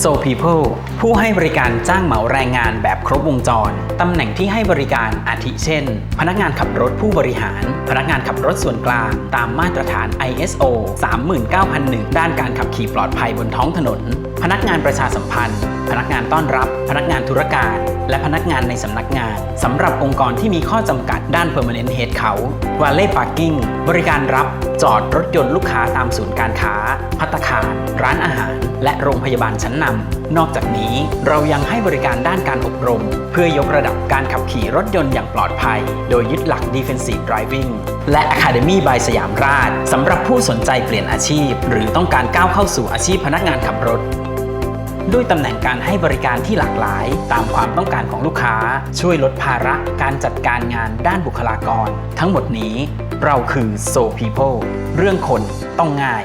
So People ผู้ให้บริการจ้างเหมาแรงงานแบบครบวงจร ตำแหน่งที่ให้บริการอาทิเช่น พนักงานขับรถผู้บริหาร พนักงานขับรถส่วนกลาง ตามมาตรฐาน ISO 39001 ด้านการขับขี่ปลอดภัยบนท้องถนน พนักงานประชาสัมพันธ์ พนักงานต้อนรับ พนักงานธุรการ และพนักงานในสำนักงานสำหรับองค์กรที่มีข้อจำกัดด้าน Permanent Head Count Valet Parking บริการรับจอดรถยนต์ลูกค้าตามศูนย์การค้า พัตคาร ร้านอาหาร และโรงพยาบาลชั้นนำนอกจากนี้เรายังให้บริการด้านการอบรม เพื่อยกระดับการขับขี่รถยนต์อย่างปลอดภัย โดยยึดหลัก Defensive Driving และ Academy by สยามราชสำหรับผู้สนใจเปลี่ยนอาชีพ หรือต้องการก้าวเข้าสู่อาชีพพนักงานขับรถ ด้วยตำแหน่งการให้บริการที่หลากหลาย ตามความต้องการของลูกค้า ช่วยลดภาระการจัดการงานด้านบุคลากร ทั้งหมดนี้เราคือโซ People เรื่องคนต้องง่าย